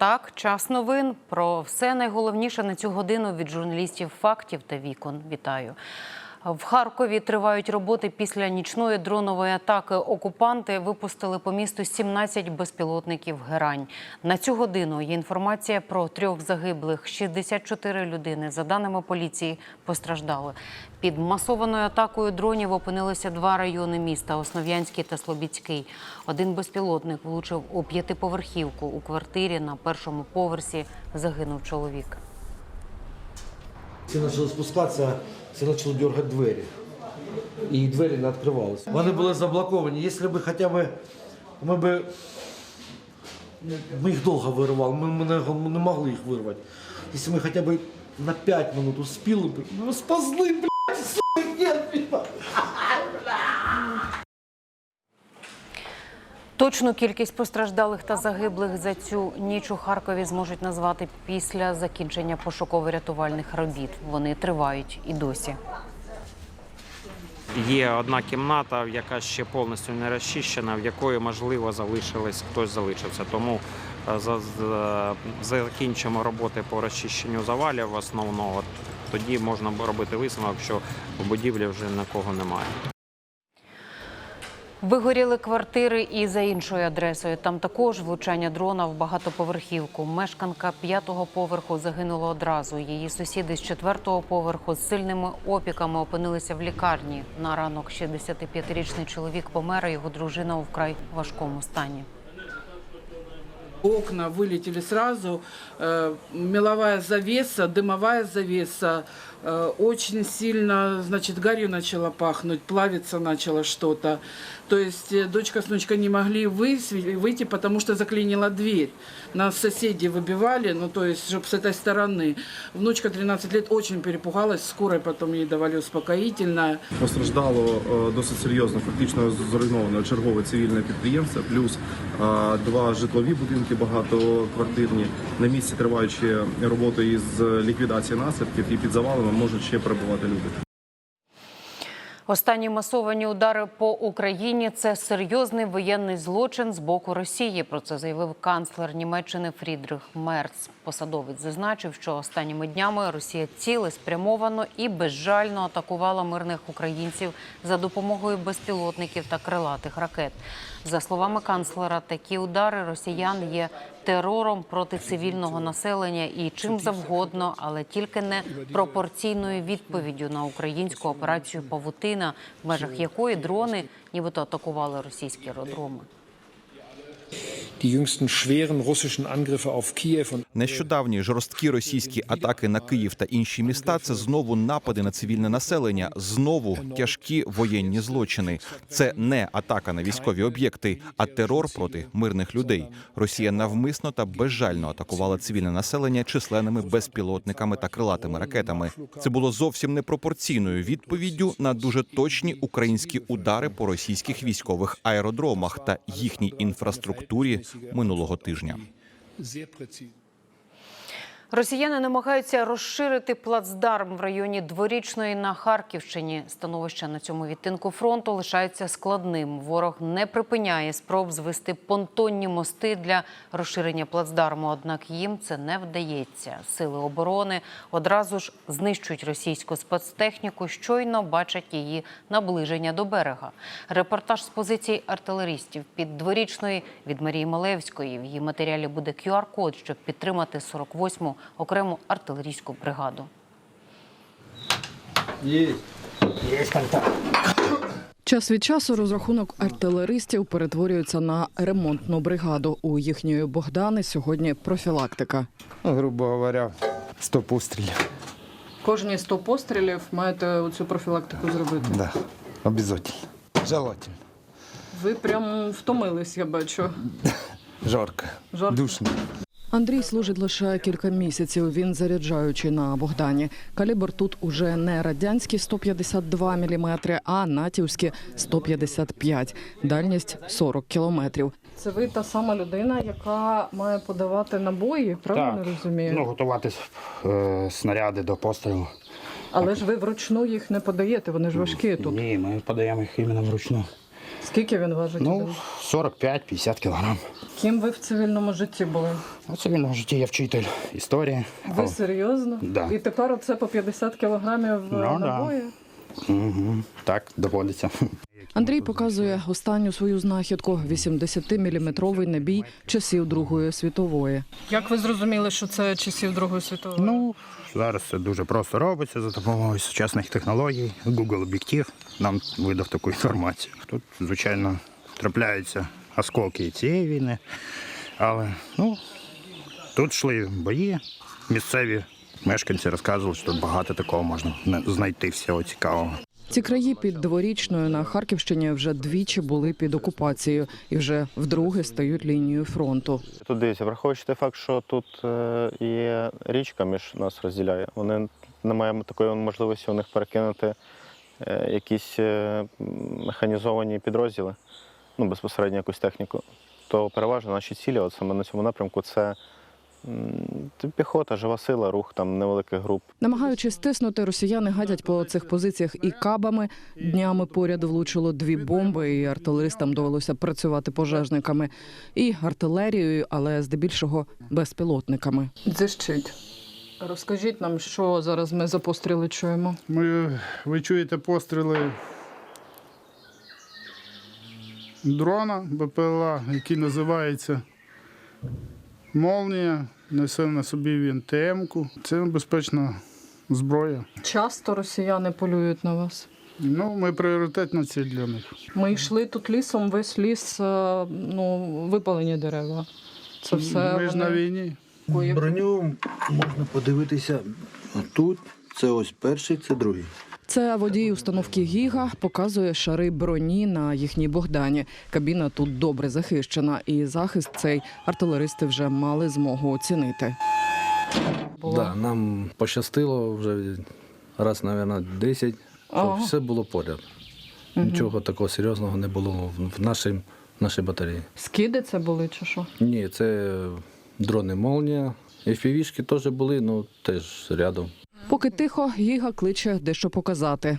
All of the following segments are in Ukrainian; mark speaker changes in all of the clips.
Speaker 1: так, час новин. Про все найголовніше на цю годину від журналістів фактів та вікон. Вітаю. В Харкові тривають роботи після нічної дронової атаки. Окупанти випустили по місту 17 безпілотників герань. На цю годину є інформація про трьох загиблих. 64 людини, за даними поліції, постраждали. Під масованою атакою дронів опинилися два райони міста Основ'янський та Слобідський. Один безпілотник влучив у п'ятиповерхівку. У квартирі на першому поверсі загинув чоловік.
Speaker 2: Все почали спускатися, все почали дергати двері. І двері не відкривалися. Вони були заблоковані. Якщо б хоча б ми б ми їх довго не, ми не могли їх вирвати. Якщо ми хоча б на 5 минут успіли б, ну спазли, блядь, сука, нет, блядь.
Speaker 1: Точну кількість постраждалих та загиблих за цю ніч у Харкові зможуть назвати після закінчення пошуково-рятувальних робіт. Вони тривають і досі.
Speaker 3: Є одна кімната, яка ще повністю не розчищена, в якої можливо залишилось хтось залишився. Тому е, за- закінчимо роботи по розчищенню завалів основного. Тоді можна робити висновок, що в будівлі вже нікого немає.
Speaker 1: Вигоріли квартири і за іншою адресою. Там також влучання дрона в багатоповерхівку. Мешканка п'ятого поверху загинула одразу. Її сусіди з четвертого поверху з сильними опіками опинилися в лікарні. На ранок 65-річний чоловік помер, а його дружина у вкрай важкому стані.
Speaker 4: Окна вылетели сразу, э, меловая завеса, дымовая завеса, э, очень сильно, значит, гарью начало пахнуть, плавиться начало что-то. То есть э, дочка с внучкой не могли высве- выйти, потому что заклинила дверь. Нас соседи выбивали, ну то есть, чтобы с этой стороны. Внучка 13 лет очень перепугалась, скорой потом ей давали успокоительное.
Speaker 5: Постраждало е, досить серйозно, фактично зруйновано чергове цивільне підприємство, плюс е, два житлові будинки багатоквартирні. На місці триваючи роботи із ліквідації наслідків і під завалами можуть ще перебувати люди.
Speaker 1: Останні масовані удари по Україні це серйозний воєнний злочин з боку Росії. Про це заявив канцлер Німеччини Фрідрих Мерц. Посадовець зазначив, що останніми днями Росія цілеспрямовано і безжально атакувала мирних українців за допомогою безпілотників та крилатих ракет. За словами канцлера, такі удари росіян є терором проти цивільного населення і чим завгодно, але тільки не пропорційною відповіддю на українську операцію Павутина, в межах якої дрони нібито атакували російські аеродроми.
Speaker 6: Die jüngsten schweren russischen Angriffe auf Kiew und
Speaker 7: Нещодавні жорсткі російські атаки на Київ та інші міста це знову напади на цивільне населення, знову тяжкі воєнні злочини. Це не атака на військові об'єкти, а терор проти мирних людей. Росія навмисно та безжально атакувала цивільне населення численними безпілотниками та крилатими ракетами. Це було зовсім непропорційною відповіддю на дуже точні українські удари по російських військових аеродромах та їхній інфраструктурі минулого тижня.
Speaker 1: Росіяни намагаються розширити плацдарм в районі дворічної на Харківщині. Становище на цьому відтинку фронту лишається складним. Ворог не припиняє спроб звести понтонні мости для розширення плацдарму. Однак їм це не вдається. Сили оборони одразу ж знищують російську спецтехніку. Щойно бачать її наближення до берега. Репортаж з позицій артилеристів під дворічної від Марії Малевської. В її матеріалі буде QR-код, щоб підтримати 48-му окрему артилерійську бригаду.
Speaker 8: Час від часу розрахунок артилеристів перетворюється на ремонтну бригаду. У їхньої Богдани сьогодні профілактика.
Speaker 9: Ну, грубо говоря, 100 пострілів.
Speaker 4: Кожні 100 пострілів маєте цю профілактику зробити.
Speaker 9: Да, обязательно. Желательно.
Speaker 4: Ви прям втомились, я бачу.
Speaker 9: Жарко.
Speaker 4: Жарко.
Speaker 9: Душно.
Speaker 8: Андрій служить лише кілька місяців. Він заряджаючи на Богдані. Калібр тут уже не радянські 152 мм, а натівські 155. Дальність 40 кілометрів.
Speaker 4: Це ви та сама людина, яка має подавати набої, правильно
Speaker 10: Так.
Speaker 4: розумію?
Speaker 10: Ну, готувати е, снаряди до пострілу.
Speaker 4: Але ж ви вручну їх не подаєте, вони ж важкі тут.
Speaker 10: Ні, ми подаємо їх іменно вручну.
Speaker 8: Скільки він важить?
Speaker 10: Ну, 45-50 кілограм.
Speaker 8: Ким ви в цивільному житті були?
Speaker 10: У цивільному житті я вчитель історії.
Speaker 8: Ви серйозно?
Speaker 10: Да.
Speaker 8: І тепер оце по 50 кілограмів
Speaker 10: Ну, да. Угу. Так, доводиться.
Speaker 8: Андрій показує останню свою знахідку 80-мм набій часів Другої світової. Як ви зрозуміли, що це часів Другої світової?
Speaker 10: Ну, зараз це дуже просто робиться за допомогою сучасних технологій. Google об'єктив нам видав таку інформацію. Тут, звичайно, трапляються осколки цієї війни. Але ну, тут йшли бої. Місцеві мешканці розказували, що тут багато такого можна знайти всього цікавого.
Speaker 8: Ці краї під дворічною на Харківщині вже двічі були під окупацією і вже вдруге стають лінією фронту.
Speaker 11: Тут дивіться, враховуючи той факт, що тут е, є річка між нас розділяє, вони немає такої можливості у них перекинути е, якісь е, механізовані підрозділи, ну безпосередньо якусь техніку. То переважно наші цілі, от саме на цьому напрямку, це піхота, жива сила, рух там невеликих груп.
Speaker 8: Намагаючись стиснути, росіяни гадять по цих позиціях і кабами. Днями поряд влучило дві бомби, і артилеристам довелося працювати пожежниками і артилерією, але здебільшого безпілотниками. Дзищить. Розкажіть нам, що зараз ми за постріли чуємо.
Speaker 12: Ми, ви чуєте постріли дрона БПЛА, який називається Молнія. Несе на собі він ТМ-ку. Це небезпечна зброя.
Speaker 8: Часто росіяни полюють на вас.
Speaker 12: Ну, ми пріоритетна ціль для них.
Speaker 8: Ми йшли тут лісом, весь ліс, е, ну, випалені дерева. Це все
Speaker 12: ми ж на війні.
Speaker 2: Броню можна подивитися тут. Це ось перший, це другий.
Speaker 8: Це водій установки Гіга показує шари броні на їхній Богдані. Кабіна тут добре захищена, і захист цей артилеристи вже мали змогу оцінити.
Speaker 13: Да, нам пощастило вже раз, мабуть, 10, що
Speaker 8: Ага.
Speaker 13: все було поряд. Нічого такого серйозного не було в в нашій, в нашій батареї.
Speaker 8: Скиди це були чи що?
Speaker 13: Ні, це дрони Молнія. FPV-шки теж були, ну теж рядом.
Speaker 8: Поки тихо, Гіга кличе дещо показати.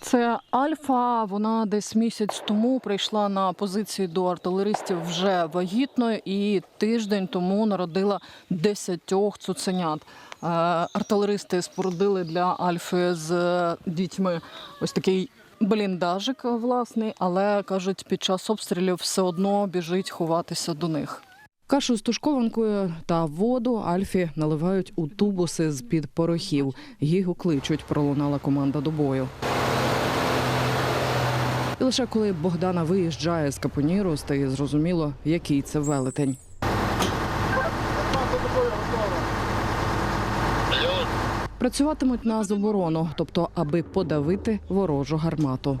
Speaker 8: Це Альфа. Вона десь місяць тому прийшла на позиції до артилеристів вже вагітною і тиждень тому народила десятьох цуценят. Е, Артилеристи спорудили для Альфи з е, дітьми ось такий бліндажик власний, але кажуть, під час обстрілів все одно біжить ховатися до них. Кашу з тушкованкою та воду Альфі наливають у тубуси з під порохів. Гігу кличуть, пролунала команда до бою. І лише коли Богдана виїжджає з капоніру, стає зрозуміло, який це велетень. Працюватимуть на заборону, тобто аби подавити ворожу гармату.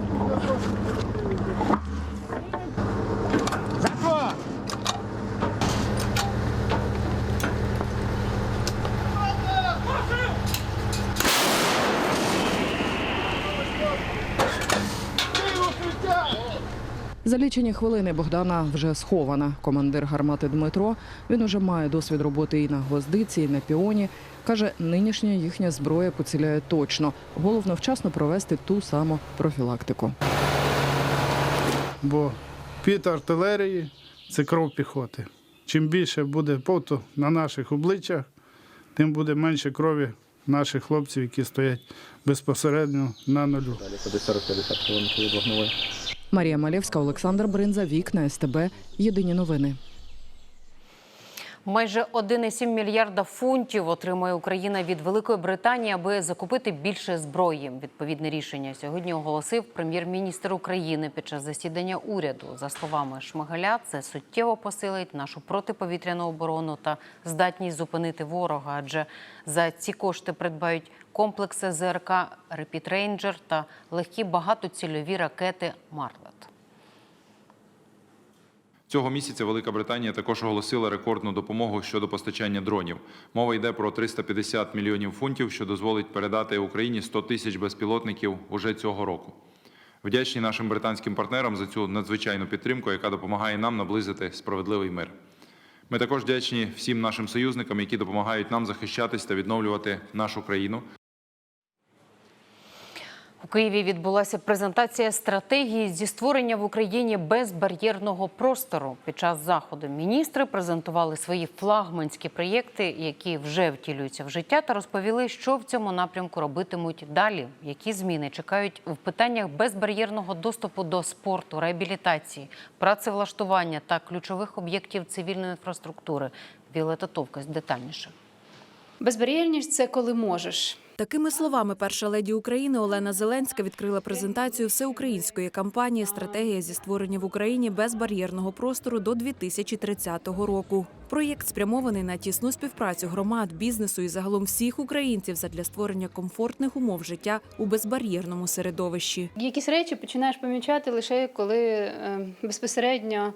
Speaker 8: За лічені хвилини Богдана вже схована. Командир гармати Дмитро. Він уже має досвід роботи і на гвоздиці, і на піоні. Каже, нинішня їхня зброя поціляє точно. Головно вчасно провести ту саму профілактику.
Speaker 12: Бо під артилерії це кров піхоти. Чим більше буде поту на наших обличчях, тим буде менше крові наших хлопців, які стоять безпосередньо на нулю.
Speaker 8: Марія Малєвська, Олександр Бринза, Вікна СТБ. Єдині новини.
Speaker 1: Майже 1,7 мільярда фунтів отримує Україна від Великої Британії, аби закупити більше зброї. Відповідне рішення сьогодні оголосив прем'єр-міністр України під час засідання уряду. За словами Шмигаля, це суттєво посилить нашу протиповітряну оборону та здатність зупинити ворога. Адже за ці кошти придбають комплекси ЗРК «Репіт Рейнджер» та легкі багатоцільові ракети Марлет.
Speaker 14: Цього місяця Велика Британія також оголосила рекордну допомогу щодо постачання дронів. Мова йде про 350 мільйонів фунтів, що дозволить передати Україні 100 тисяч безпілотників уже цього року. Вдячні нашим британським партнерам за цю надзвичайну підтримку, яка допомагає нам наблизити справедливий мир. Ми також вдячні всім нашим союзникам, які допомагають нам захищатись та відновлювати нашу країну.
Speaker 1: У Києві відбулася презентація стратегії зі створення в Україні безбар'єрного простору. Під час заходу міністри презентували свої флагманські проєкти, які вже втілюються в життя, та розповіли, що в цьому напрямку робитимуть далі. Які зміни чекають в питаннях безбар'єрного доступу до спорту, реабілітації, працевлаштування та ключових об'єктів цивільної інфраструктури. Віолета Товкась детальніше.
Speaker 15: Безбар'єрність це коли можеш.
Speaker 16: Такими словами, перша леді України Олена Зеленська відкрила презентацію всеукраїнської кампанії Стратегія зі створення в Україні безбар'єрного простору до 2030 року. Проєкт спрямований на тісну співпрацю громад, бізнесу і загалом всіх українців задля створення комфортних умов життя у безбар'єрному середовищі.
Speaker 15: Якісь речі починаєш помічати лише коли е, безпосередньо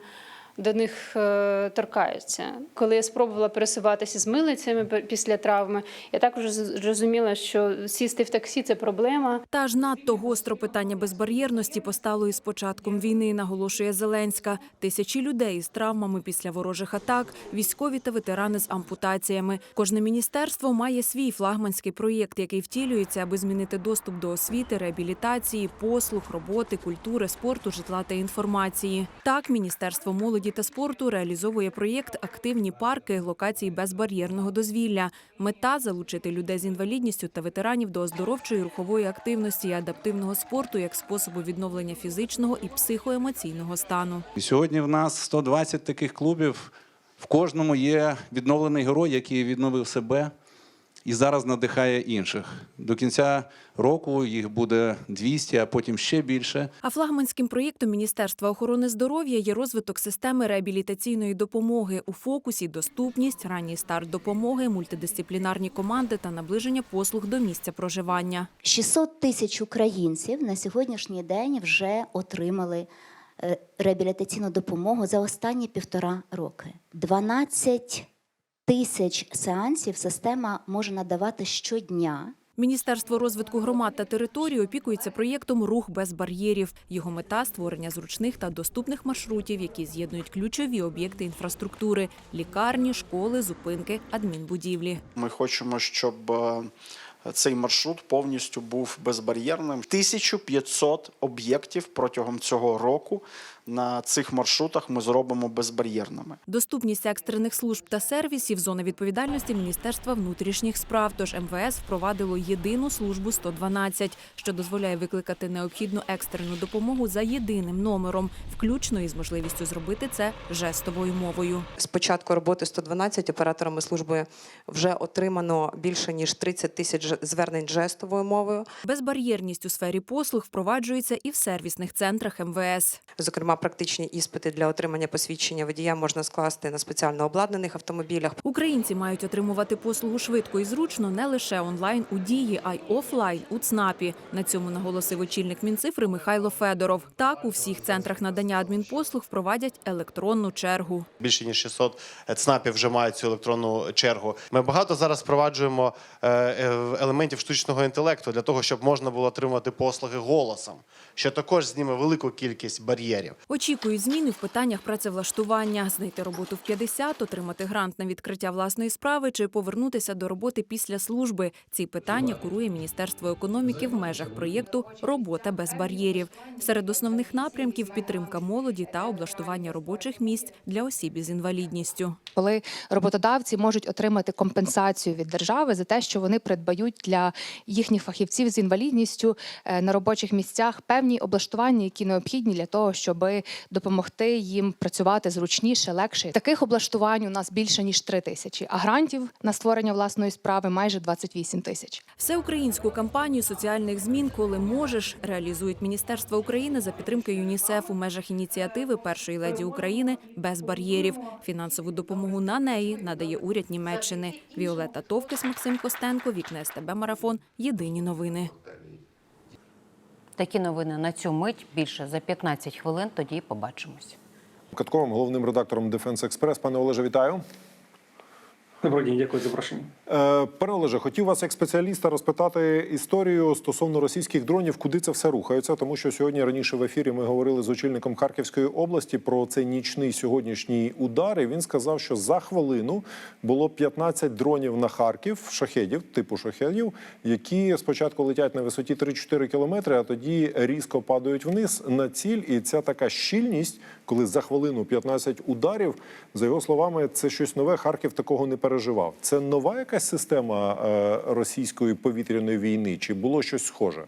Speaker 15: до них е, торкаються. Коли я спробувала пересуватися з милицями після травми, я також зрозуміла, що сісти в таксі це проблема.
Speaker 16: Та ж надто гостро питання безбар'єрності постало із початком війни, наголошує Зеленська. Тисячі людей з травмами після ворожих атак, військові та ветерани з ампутаціями. Кожне міністерство має свій флагманський проєкт, який втілюється, аби змінити доступ до освіти, реабілітації, послуг, роботи, культури, спорту, житла та інформації. Так, міністерство молоді та спорту реалізовує проєкт Активні парки локації безбар'єрного дозвілля. Мета залучити людей з інвалідністю та ветеранів до оздоровчої рухової активності і адаптивного спорту як способу відновлення фізичного і психоемоційного стану.
Speaker 17: Сьогодні в нас 120 таких клубів. В кожному є відновлений герой, який відновив себе і зараз надихає інших. До кінця року їх буде 200, а потім ще більше.
Speaker 16: А флагманським проєктом Міністерства охорони здоров'я є розвиток системи реабілітаційної допомоги у фокусі, доступність, ранній старт допомоги, мультидисциплінарні команди та наближення послуг до місця проживання.
Speaker 18: 600 тисяч українців на сьогоднішній день вже отримали е, реабілітаційну допомогу за останні півтора роки. 12 тисяч сеансів система може надавати щодня.
Speaker 16: Міністерство розвитку громад та територій опікується проєктом Рух без бар'єрів. Його мета створення зручних та доступних маршрутів, які з'єднують ключові об'єкти інфраструктури: лікарні, школи, зупинки, адмінбудівлі.
Speaker 19: Ми хочемо, щоб е, цей маршрут повністю був безбар'єрним. 1500 об'єктів протягом цього року на цих маршрутах ми зробимо безбар'єрними.
Speaker 16: Доступність екстрених служб та сервісів зона відповідальності Міністерства внутрішніх справ. Тож МВС впровадило єдину службу 112, що дозволяє викликати необхідну екстрену допомогу за єдиним номером, включно із можливістю зробити це жестовою мовою.
Speaker 20: З початку роботи 112 операторами служби вже отримано більше ніж 30 тисяч звернень жестовою мовою.
Speaker 16: Безбар'єрність у сфері послуг впроваджується і в сервісних центрах МВС.
Speaker 20: Зокрема, практичні іспити для отримання посвідчення водія можна скласти на спеціально обладнаних автомобілях.
Speaker 16: Українці мають отримувати послугу швидко і зручно не лише онлайн у дії, а й офлайн у ЦНАПі. На цьому наголосив очільник Мінцифри Михайло Федоров. Так, у всіх центрах надання адмінпослуг впровадять електронну чергу.
Speaker 21: Більше ніж 600 ЦНАПів вже мають цю електронну чергу. Ми багато зараз впроваджуємо е, е, елементів штучного інтелекту для того, щоб можна було отримати послуги голосом, що також зніме велику кількість бар'єрів.
Speaker 16: Очікують зміни в питаннях працевлаштування, знайти роботу в 50, отримати грант на відкриття власної справи чи повернутися до роботи після служби. Ці питання курує Міністерство економіки в межах проєкту Робота без бар'єрів. Серед основних напрямків підтримка молоді та облаштування робочих місць для осіб із інвалідністю.
Speaker 22: коли роботодавці можуть отримати компенсацію від держави за те, що вони придбають для їхніх фахівців з інвалідністю е, на робочих місцях певні облаштування, які необхідні для того, щоб допомогти їм працювати зручніше, легше. Таких облаштувань у нас більше ніж три тисячі, а грантів на створення власної справи майже 28 тисяч.
Speaker 16: Всеукраїнську кампанію соціальних змін, коли можеш, реалізують Міністерство України за підтримки ЮНІСЕФ у межах ініціативи першої леді України без бар'єрів. Фінансову допомогу на неї надає уряд Німеччини. Віолета Товкис, Максим Костенко, Вікне СТБ Марафон. Єдині новини.
Speaker 1: Такі новини на цю мить більше за 15 хвилин. Тоді побачимось.
Speaker 23: Катковим, головним редактором Дефенс Експрес. Пане Олеже, вітаю.
Speaker 24: Доброго дня, дякую за запрошення.
Speaker 25: Е, Пане Олеже, хотів вас як спеціаліста розпитати історію стосовно російських дронів, куди це все рухається, тому що сьогодні раніше в ефірі ми говорили з очільником Харківської області про цей нічний сьогоднішній удар. І він сказав, що за хвилину було 15 дронів на Харків, шахедів, типу шахедів, які спочатку летять на висоті 3-4 кілометри, а тоді різко падають вниз на ціль. І ця така щільність, коли за хвилину 15 ударів, за його словами, це щось нове. Харків такого не переживав. Це нова якась система е, російської повітряної війни, чи було щось схоже?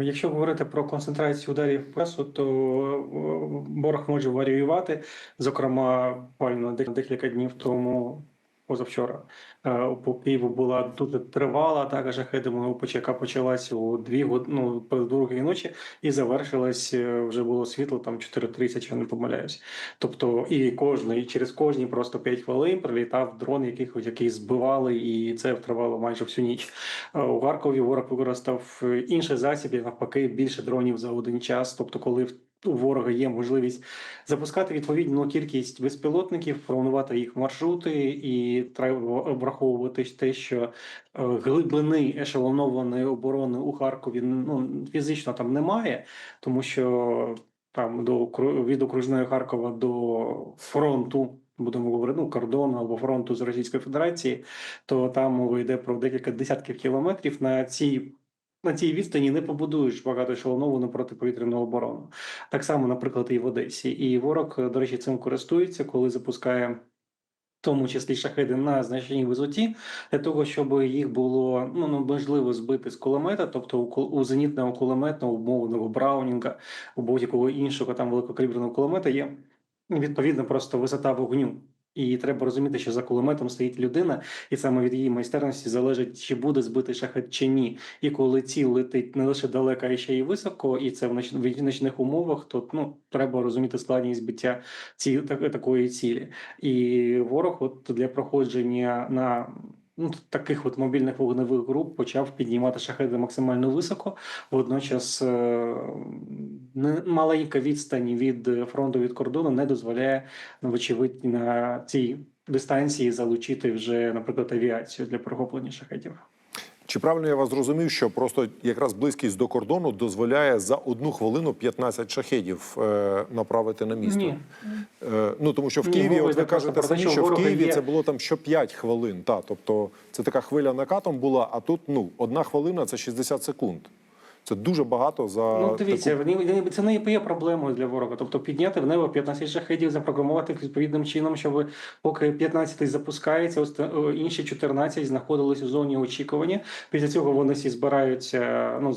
Speaker 24: Якщо говорити про концентрацію ударів пресу, то е, ворог може варіювати. Зокрема, буквально декілька днів тому, позавчора, е, по Києву була дуже тривала атака шахедами, яка почалася у дві год... ну, по другій ночі і завершилась е, вже було світло там 4.30, якщо я не помиляюсь. Тобто, і кожний через кожні просто 5 хвилин прилітав дрон, яких який збивали, і це тривало майже всю ніч. Е, У Харкові ворог використав інший засіб, і навпаки, більше дронів за один час. Тобто, коли в- у ворога є можливість запускати відповідну кількість безпілотників, планувати їх маршрути, і треба враховувати те, що е, глибини ешелонованої оборони у Харкові ну фізично там немає, тому що там до від окружної Харкова до фронту. Будемо говорити, ну, кордону або фронту з Російської Федерації, то там мова йде про декілька десятків кілометрів. На цій на цій відстані не побудуєш ешелоновану протиповітряну оборону. Так само, наприклад, і в Одесі. І ворог, до речі, цим користується, коли запускає. В тому числі шахеди на значній висоті, для того, щоб їх було ну ну, можливо збити з кулемета, тобто у, зенітного кулемета, умовного Браунінга, у будь-якого іншого там великокаліберного кулемета є відповідно просто висота вогню. І треба розуміти, що за кулеметом стоїть людина, і саме від її майстерності залежить, чи буде збитий шахет чи ні. І коли ціль летить не лише далеко, а ще й високо, і це в ночних умовах, то ну треба розуміти складність збиття ці так, такої цілі. І ворог, от для проходження на ну, таких от мобільних вогневих груп почав піднімати шахеди максимально високо. Водночас е, маленька відстань від фронту від кордону не дозволяє, ну, вочевидь, на цій дистанції залучити вже, наприклад, авіацію для прохоплення шахетів.
Speaker 25: Чи правильно я вас зрозумів, що просто якраз близькість до кордону дозволяє за одну хвилину 15 шахедів е, направити на місто?
Speaker 24: Ні.
Speaker 25: Е, ну тому що в
Speaker 24: Ні,
Speaker 25: Києві, от ви кажете
Speaker 24: що
Speaker 25: що в Києві
Speaker 24: є-
Speaker 25: це було там що 5 хвилин. Та, тобто це така хвиля накатом була, а тут ну одна хвилина це 60 секунд. Це дуже багато за
Speaker 24: Ну, дивіться,
Speaker 25: таку...
Speaker 24: це не є проблемою для ворога. Тобто підняти в небо 15 шахедів, запрограмувати відповідним чином, щоб поки 15 запускається, оста- інші 14 знаходились у зоні очікування. Після цього вони всі збираються. Ну,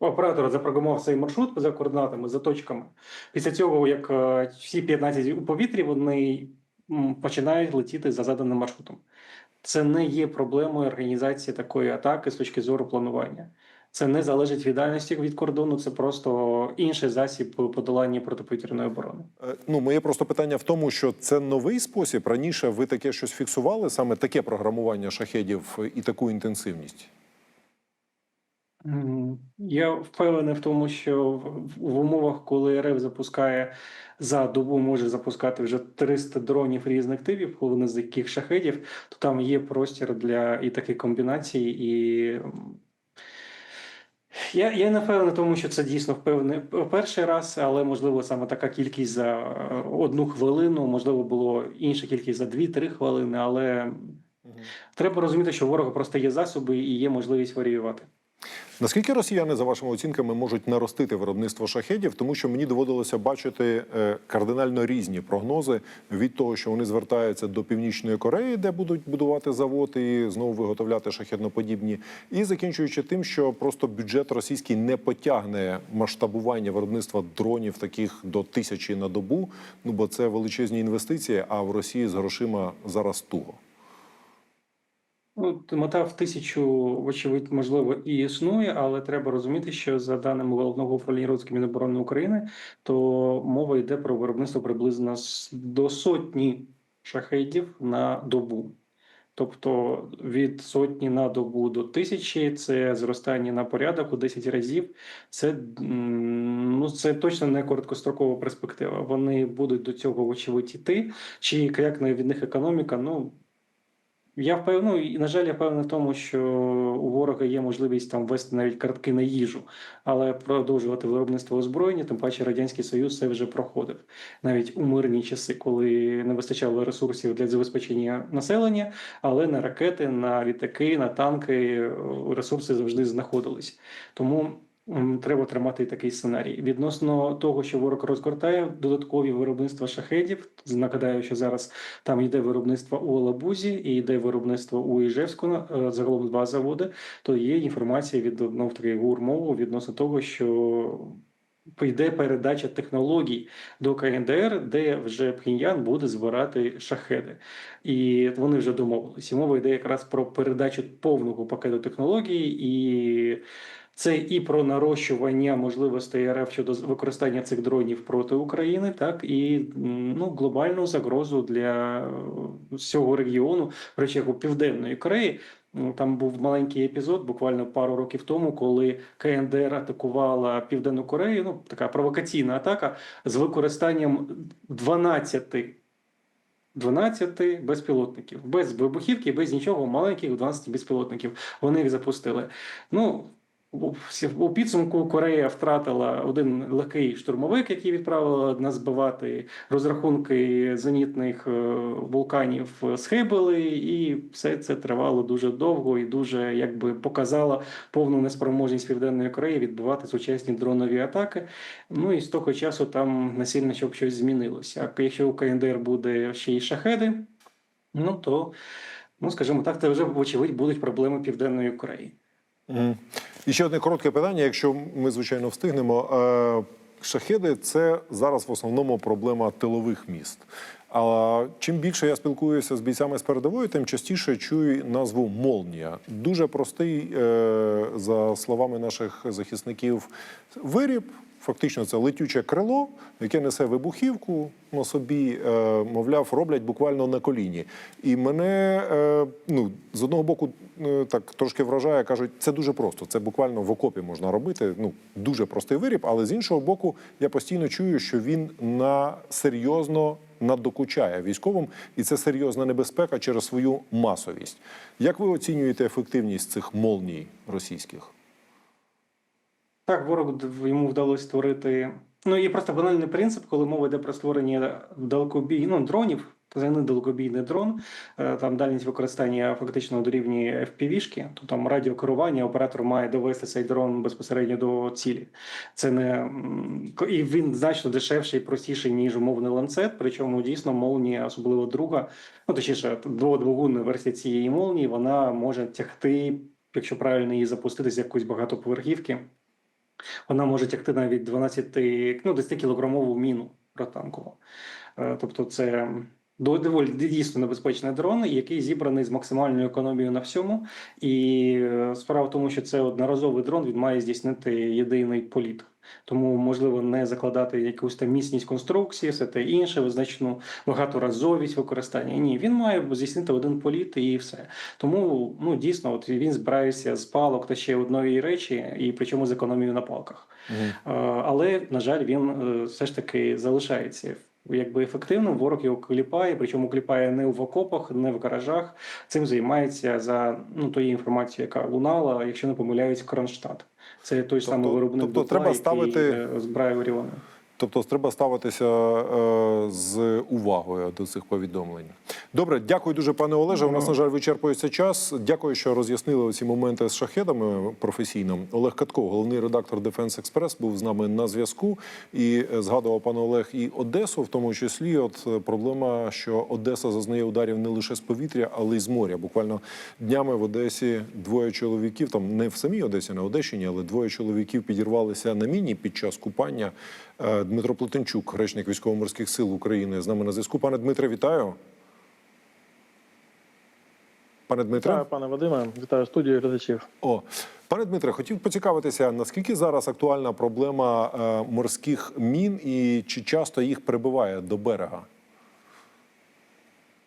Speaker 24: оператор запрограмував цей маршрут за координатами, за точками. Після цього, як е, всі 15 у повітрі, вони починають летіти за заданим маршрутом. Це не є проблемою організації такої атаки з точки зору планування. Це не залежить від дальності від кордону, це просто інший засіб подолання протиповітряної оборони.
Speaker 25: Е, Ну, моє просто питання в тому, що це новий спосіб. Раніше ви таке щось фіксували, саме таке програмування шахедів і таку інтенсивність.
Speaker 24: Я впевнений в тому, що в, умовах, коли РФ запускає за добу, може запускати вже 300 дронів різних типів, половина з яких шахедів, то там є простір для і таких комбінацій, і я, я не впевнений тому, що це дійсно впевнений перший раз, але можливо саме така кількість за е, одну хвилину, можливо, було інша кількість за 2-3 хвилини, але треба розуміти, що ворога просто є засоби і є можливість варіювати.
Speaker 25: Наскільки росіяни, за вашими оцінками, можуть наростити виробництво шахедів, тому що мені доводилося бачити е, кардинально різні прогнози від того, що вони звертаються до північної Кореї, де будуть будувати завод і знову виготовляти шахедноподібні, і закінчуючи тим, що просто бюджет російський не потягне масштабування виробництва дронів таких до тисячі на добу. Ну бо це величезні інвестиції. А в Росії з грошима зараз туго.
Speaker 24: Ну, мета в тисячу, вочевидь, можливо, і існує, але треба розуміти, що за даними головного управління розвитку Міноборони України, то мова йде про виробництво приблизно до сотні шахедів на добу. Тобто від сотні на добу до тисячі це зростання на порядок у 10 разів. Це, ну, це точно не короткострокова перспектива. Вони будуть до цього вочевидь іти. Чи як від них економіка? Ну я впевнений, ну, і на жаль, я впевнений в тому, що у ворога є можливість там ввести навіть картки на їжу, але продовжувати виробництво озброєння, тим паче радянський союз це вже проходив навіть у мирні часи, коли не вистачало ресурсів для забезпечення населення, але на ракети, на літаки, на танки е, ресурси завжди знаходились. Тому треба тримати такий сценарій. Відносно того, що ворог розгортає додаткові виробництва шахедів. Нагадаю, що зараз там йде виробництво у Алабузі і йде виробництво у Іжевську, е, загалом два заводи. То є інформація від таки ГУР-мову відносно того, що йде передача технологій до КНДР, де вже Пхеньян буде збирати шахеди. І вони вже домовилися. Мова йде якраз про передачу повного пакету технологій і. Це і про нарощування можливостей РФ щодо використання цих дронів проти України, так і ну глобальну загрозу для е, всього регіону, речі, південної Кореї. Там був маленький епізод, буквально пару років тому, коли КНДР атакувала Південну Корею. Ну така провокаційна атака з використанням 12 12 безпілотників, без вибухівки, без нічого, маленьких 12 безпілотників. Вони їх запустили. Ну, у- підсумку Корея втратила один легкий штурмовик, який відправила нас збивати. Розрахунки зенітних е, вулканів схибили, і все це тривало дуже довго і дуже якби показало повну неспроможність Південної Кореї відбивати сучасні дронові атаки. Ну і з того часу там насильно щоб щось змінилося. А якщо у КНДР буде ще й шахеди, ну то, ну скажімо так, це вже вочевидь будуть проблеми Південної Кореї.
Speaker 25: І ще одне коротке питання, якщо ми, звичайно, встигнемо. Е, Шахеди це зараз в основному проблема тилових міст. А чим більше я спілкуюся з бійцями з передової, тим частіше чую назву Молнія. Дуже простий, е, за словами наших захисників, виріб. Фактично, це летюче крило, яке несе вибухівку на собі, е, мовляв, роблять буквально на коліні. І мене е, ну, з одного боку е, так трошки вражає, кажуть, це дуже просто. Це буквально в окопі можна робити. Ну дуже простий виріб, але з іншого боку, я постійно чую, що він на серйозно надокучає військовим, і це серйозна небезпека через свою масовість. Як ви оцінюєте ефективність цих молній російських?
Speaker 24: Так, ворог йому вдалося створити. Ну і просто банальний принцип, коли мова йде про створення далекобій, ну, дронів, це не далекобійний дрон, е, там дальність використання фактично дорівнює FPV-шки, то там радіокерування, оператор має довести цей дрон безпосередньо до цілі. Це не і він значно дешевший і простіший, ніж умовний ланцет. Причому дійсно молнія, особливо друга, ну точніше, дводвигунна версія цієї молнії, вона може тягти, якщо правильно її запустити з якоїсь багатоповерхівки. Вона може тягти навіть 12, ну 10 кілограмову міну протанкову. Е, Тобто, це доволі дійсно небезпечний дрон, який зібраний з максимальною економією на всьому. І е, справа в тому, що це одноразовий дрон, він має здійснити єдиний політ. Тому можливо не закладати якусь там міцність конструкції, все те інше, визначену багаторазовість використання. Ні, він має здійснити один політ і все. Тому ну дійсно, от він збирається з палок та ще одної речі, і причому з економією на палках. Е, Але на жаль, він е, все ж таки залишається. Якби ефективним ворог його кліпає, причому кліпає не в окопах, не в гаражах. Цим займається за ну тої інформації, яка лунала, якщо не помиляюсь, Кронштадт. Це той самий виробник
Speaker 25: тобто
Speaker 24: дупла,
Speaker 25: треба ставити-
Speaker 24: який е, збирає Оріони.
Speaker 25: Тобто треба ставитися е, з увагою до цих повідомлень. Добре, дякую дуже, пане Олеже. У нас, на жаль, вичерпується час. Дякую, що роз'яснили ці моменти з шахедами професійно. Олег Катко, головний редактор Defense Express, був з нами на зв'язку і е, згадував пан Олег і Одесу, в тому числі. От е, проблема, що Одеса зазнає ударів не лише з повітря, але й з моря. Буквально днями в Одесі двоє чоловіків, там не в самій Одесі, на Одещині, але двоє чоловіків підірвалися на міні під час купання. Е, Дмитро Плетенчук, речник військово-морських сил України, з нами на зв'язку. Пане Дмитре, вітаю. Пане Дмитре,
Speaker 26: Вітаю, пане Вадиме, вітаю студію глядачів.
Speaker 25: о пане Дмитре, хотів поцікавитися, наскільки зараз актуальна проблема е, морських мін і чи часто їх прибиває до берега?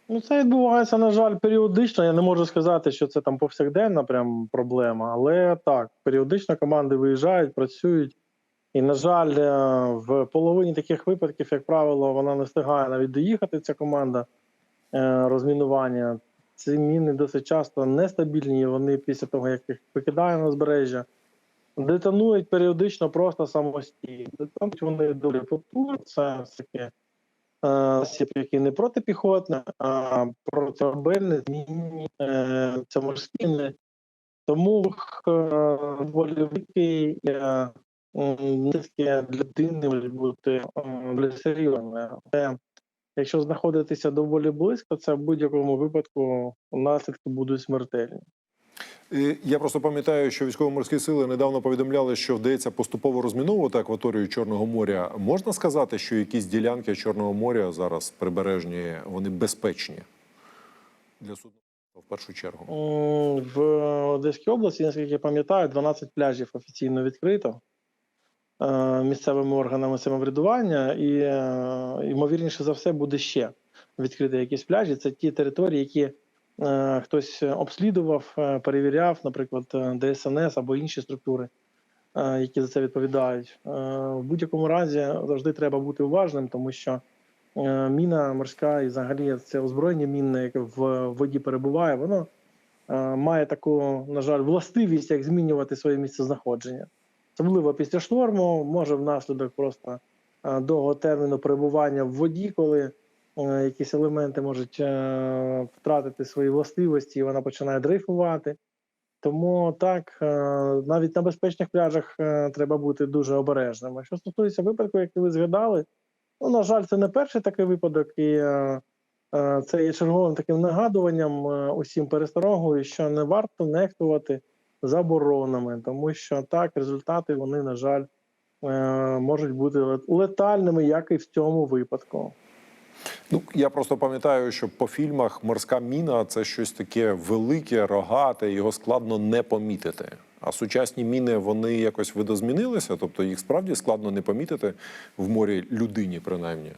Speaker 26: Ну, це відбувається, на жаль, періодично. Я не можу сказати, що це там повсякденна прям проблема, але так, періодично команди виїжджають, працюють. І, на жаль, е, в половині таких випадків, як правило, вона не встигає навіть доїхати, ця команда е, розмінування. Ці міни досить часто нестабільні, вони після того, як їх викидає на узбережжя, детонують періодично просто самостійно. Детонують вони доволі потужно, це таке засіб, який не протипіхотний, а протиобельний, змінні, е, це морські. Тому е, доволі великий е, для людини можуть бути дуже. Але якщо знаходитися доволі близько, це в будь-якому випадку наслідки будуть смертельні.
Speaker 25: Я просто пам'ятаю, що військово-морські сили недавно повідомляли, що вдається поступово розміновувати акваторію Чорного моря. Можна сказати, що якісь ділянки Чорного моря зараз прибережні, вони безпечні для судноплавства в першу чергу.
Speaker 26: В Одеській області, наскільки я пам'ятаю, 12 пляжів офіційно відкрито е, місцевими органами самоврядування, і е, ймовірніше за все буде ще відкрити якісь пляжі. Це ті території, які е, хтось обслідував, е, перевіряв, наприклад, е, ДСНС або інші структури, е, які за це відповідають. Е, В будь-якому разі завжди треба бути уважним, тому що е, міна морська і взагалі це озброєння мінне, яке в воді перебуває, воно е, має таку, на жаль, властивість, як змінювати своє місце знаходження. Особливо після шторму, може внаслідок просто е, довгого терміну перебування в воді, коли е, якісь елементи можуть е, втратити свої властивості, і вона починає дрейфувати. Тому так, навіть на безпечних пляжах треба бути дуже обережними. Що стосується випадку, який ви згадали, ну, на жаль, це не перший такий випадок, і це є черговим таким нагадуванням усім пересторогою, що не варто нехтувати заборонами, тому що так результати вони, на жаль, е, можуть бути летальними, як і в цьому випадку.
Speaker 25: Ну я просто пам'ятаю, що по фільмах морська міна це щось таке велике, рогате, його складно не помітити. А сучасні міни вони якось видозмінилися, тобто їх справді складно не помітити в морі людині, принаймні.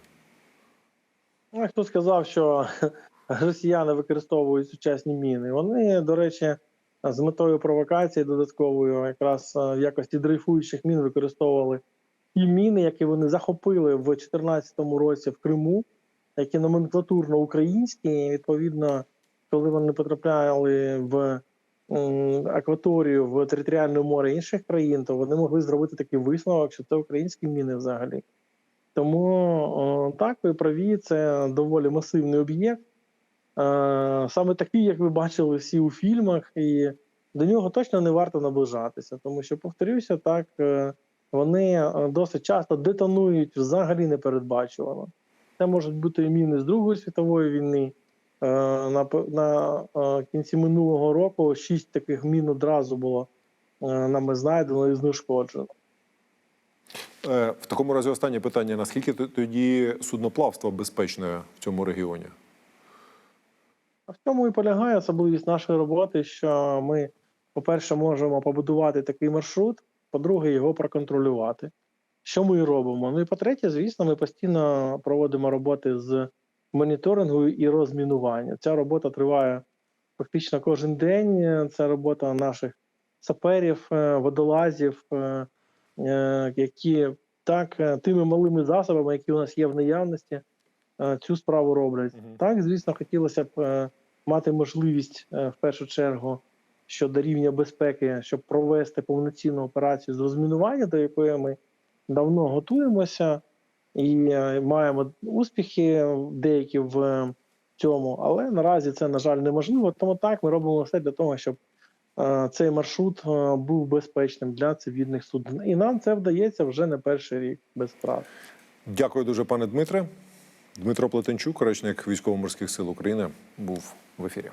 Speaker 26: Ну, Хто сказав, що росіяни використовують сучасні міни? Вони, до речі, з метою провокації додатковою, якраз е, в якості дрейфуючих мін використовували і міни, які вони захопили в 2014 році в Криму, які номенклатурно українські. І, Відповідно, коли вони потрапляли в акваторію в територіальне море інших країн, то вони могли зробити такий висновок, що це українські міни взагалі. Тому так, ви праві, це доволі масивний об'єкт. Е, Саме такий, як ви бачили всі у фільмах, і до нього точно не варто наближатися, тому що, повторюся, так е, вони е, досить часто детонують взагалі непередбачувано. Це можуть бути міни з Другої світової війни. На, на кінці минулого року шість таких мін одразу було нами знайдено і знешкоджено.
Speaker 25: В такому разі останнє питання: наскільки тоді судноплавство безпечне в цьому регіоні?
Speaker 26: В цьому і полягає особливість нашої роботи, що ми, по-перше, можемо побудувати такий маршрут, по-друге, його проконтролювати. Що ми і робимо? Ну і по-третє, звісно, ми постійно проводимо роботи з моніторингу і розмінування. Ця робота триває фактично кожен день. Це робота наших саперів, е, водолазів, е, е, які так тими малими засобами, які у нас є в наявності, цю справу роблять. Так, звісно, хотілося б мати можливість е, в першу чергу щодо рівня безпеки, щоб провести повноцінну операцію з розмінування, до якої ми давно готуємося і е, маємо успіхи деякі в е, цьому, але наразі це, на жаль, неможливо. Тому так ми робимо все для того, щоб цей маршрут був безпечним для цивільних суден. І нам це вдається вже не перший рік без втрат.
Speaker 25: Дякую дуже, пане Дмитре. Дмитро Плетенчук, речник військово-морських сил України, був в ефірі.